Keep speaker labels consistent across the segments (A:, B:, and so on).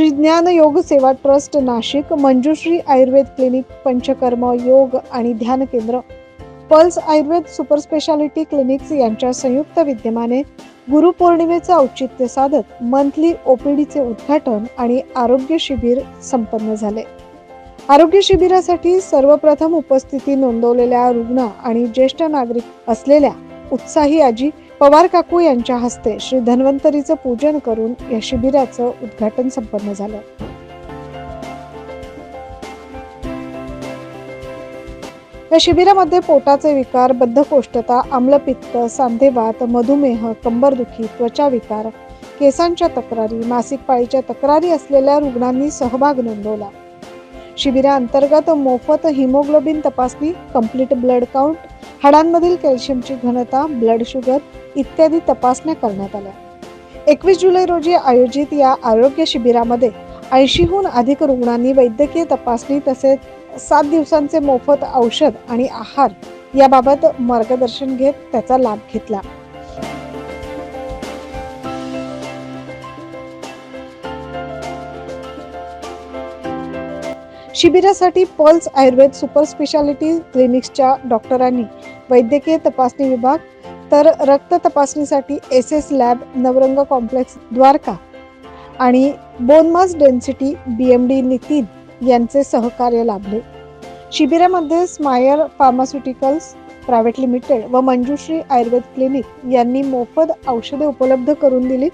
A: Shri Gyan Yog Seva trust Nashik Manjushri Ayurveda clinic panchakarma योग आणि ध्यान केंद्र. Pulse Ayurved super speciality clinics यांच्या संयुक्त विद्यमाने गुरुपौर्णिमेचं औचित्य साधत मंथली ओपीडीचे उद्घाटन आणि आरोग्य शिबिर संपन्न झाले. आरोग्य शिबिरासाठी सर्वप्रथम उपस्थिती नोंदवलेल्या रुग्ण आणि ज्येष्ठ नागरिक असलेल्या उत्साही आजी पवार काकू यांच्या हस्ते श्री धन्वंतरीचं पूजन करून या शिबिराचं उद्घाटन संपन्न झालं. या शिबिरामध्ये पोटाचे विकार बद्धकोष्ठता आम्लपित्त सांधेवात मधुमेह कंबरदुखी त्वचा विकार केसांच्या तक्रारी मासिक पाळीच्या तक्रारी असलेल्या रुग्णांनी सहभाग नोंदवला. शिबिराअंतर्गत मोफत हिमोग्लोबिन तपासणी कंप्लीट ब्लड काउंट हाडांमधील कॅल्शियमची घनता ब्लड शुगर इत्यादी तपासण्या करण्यात आल्या. एकवीस जुलै रोजी आयोजित या आरोग्य शिबिरामध्ये ऐंशीहून अधिक रुग्णांनी वैद्यकीय तपासणी तसेच सात दिवसांचे मोफत औषध आणि आहार याबाबत मार्गदर्शन घेत त्याचा लाभ घेतला. शिबिरासाठी पल्स आयुर्वेद सुपर स्पेशालिटी क्लिनिक्सच्या डॉक्टरांनी वैद्यकीय तपासणी विभाग तर रक्त तपासणीसाठी S S lab Navrang complex Dwarka आणि bone mass density B M D Nitin यांचे सहकार्य लाभले. शिबिरामध्ये स्मायर फार्मास्युटिकल्स प्रायव्हेट लिमिटेड व मंजुश्री आयुर्वेद क्लिनिक यांनी मोफत औषधे उपलब्ध करून दिली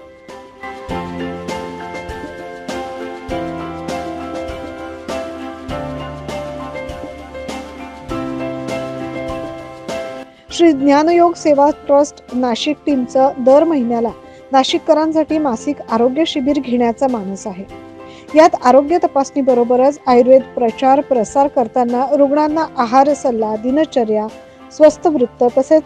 A: श्री ज्ञानयोग सेवा ट्रस्ट नाशिक टीमचं दर महिन्याला नाशिककरांसाठी मासिक आरोग्य शिबिर घेण्याचा मानस आहे. यात आरोग्य तपासणी बरोबरच आयुर्वेद प्रचार प्रसार करताना रुग्णांना आहार सल्ला दिनचर्या स्वस्थ वृत्त तसेच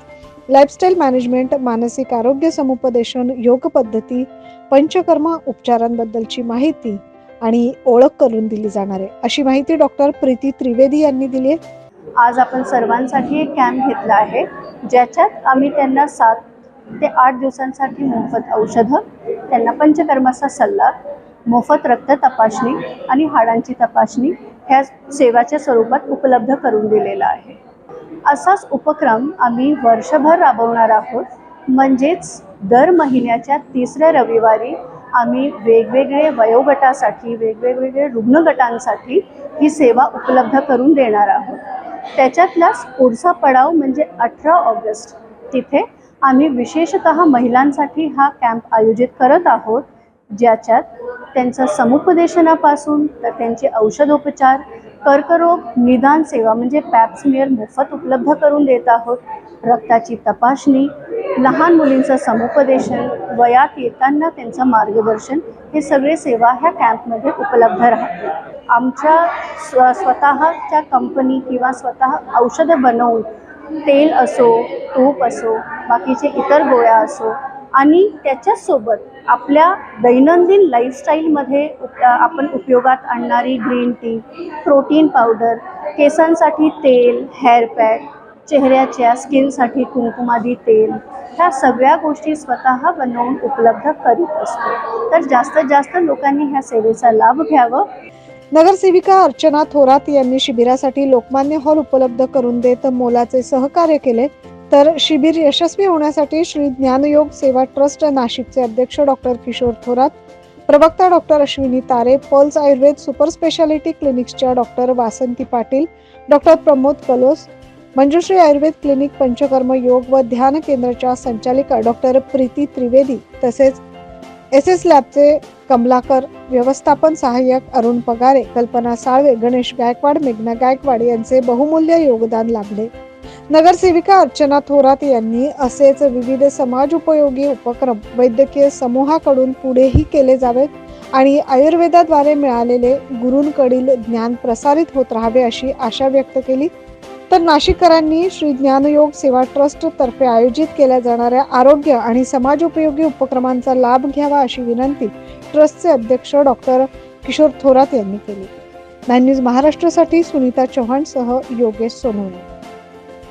A: लाईफस्टाईल मॅनेजमेंट मानसिक आरोग्य समुपदेशन योग पद्धती पंचकर्म उपचारांबद्दलची माहिती आणि ओळख करून दिली जाणार आहे. अशी माहिती डॉक्टर प्रीती त्रिवेदी यांनी दिली आहे.
B: आज आपण सर्वांसाठी एक कॅम्प घेतला आहे. ज्याच्यात आम्ही त्यांना सात ते आठ दिवसांसाठी मोफत औषधं त्यांना पंचकर्माचा सल्ला मोफत रक्त तपासणी आणि हाडांची तपासणी ह्या सेवाच्या स्वरूपात उपलब्ध करून दिलेला आहे. असाच उपक्रम आम्ही वर्षभर राबवणार आहोत. म्हणजेच दर महिन्याच्या तिसऱ्या रविवारी आम्ही वेगवेगळे वयोगटासाठी वेगवेगळे रुग्णगटांसाठी ही सेवा उपलब्ध करून देणार आहोत. त्याच्यातला पुढचा पडाव म्हणजे अठरा ऑगस्ट. तिथे आम्ही विशेषत महिलांसाठी हा कॅम्प आयोजित करत आहोत ज्याच्यात त्यांचं समुपदेशनापासून तर त्यांचे औषधोपचार कर्करोग निदान सेवा म्हणजे पॅप्समियर मोफत उपलब्ध करून देत आहोत. रक्ताची तपासणी लहान मुलींचं समुपदेशन वयात येताना त्यांचं मार्गदर्शन हे सगळे सेवा ह्या कॅम्पमध्ये उपलब्ध राहते आमच्या स्व स्वतःच्या कंपनी किंवा स्वतः औषधं बनवून तेल असो तूप असो बाकीचे इतर गोळ्या असो आणि त्याच्यासोबत आपल्या दैनंदिन लाईफस्टाईलमध्ये उप आपण उपयोगात आणणारी ग्रीन टी प्रोटीन पावडर केसांसाठी तेल हेअर पॅक चेहऱ्याच्या स्किनसाठी कुंकुमादी तेल ह्या सगळ्या गोष्टी स्वतः बनवून उपलब्ध करीत असतो. तर जास्तीत जास्त लोकांनी ह्या सेवेचा लाभ घ्यावं.
A: नगरसेविका अर्चना थोरात यांनी शिबिरासाठी लोकमान्य हॉल उपलब्ध करून देत मोलाचे सहकार्य केले. तर शिबिर यशस्वी होण्यासाठी श्री ज्ञानयोग सेवा ट्रस्ट नाशिकचे अध्यक्ष डॉक्टर किशोर थोरात प्रवक्ता doctor Ashwini Tare pulse Ayurveda super speciality क्लिनिक्सच्या doctor Vasanti Patil doctor Pramod Kalos Manjushree Ayurveda clinic panchakarma yoga व ध्यान केंद्राच्या संचालिका डॉक्टर प्रीती त्रिवेदी तसेच एस एस लॅबचे कमलाकर व्यवस्थापन सहाय्यक अरुण पगारे कल्पना साळवे गणेश गायकवाड मेघना गायकवाड यांचे बहुमूल्य योगदान लाभले. नगरसेविका अर्चना थोरात यांनी असेच विविध समाज उपयोगी उपक्रम वैद्यकीय समूहाकडून पुढेही केले जावेत आणि आयुर्वेदाद्वारे मिळालेले गुरूंकडील ज्ञान प्रसारित होत राहावे अशी आशा व्यक्त केली. तर नाशिककरांनी श्री ज्ञानयोग सेवा ट्रस्ट तर्फे आयोजित केल्या जाणाऱ्या आरोग्य आणि समाज उपयोगी उपक्रमांचा लाभ घ्यावा अशी विनंती ट्रस्टचे अध्यक्ष डॉक्टर किशोर थोरात यांनी केली. नाईन न्यूज महाराष्ट्रासाठी सुनीता चव्हाणसह योगेश सोनवणे.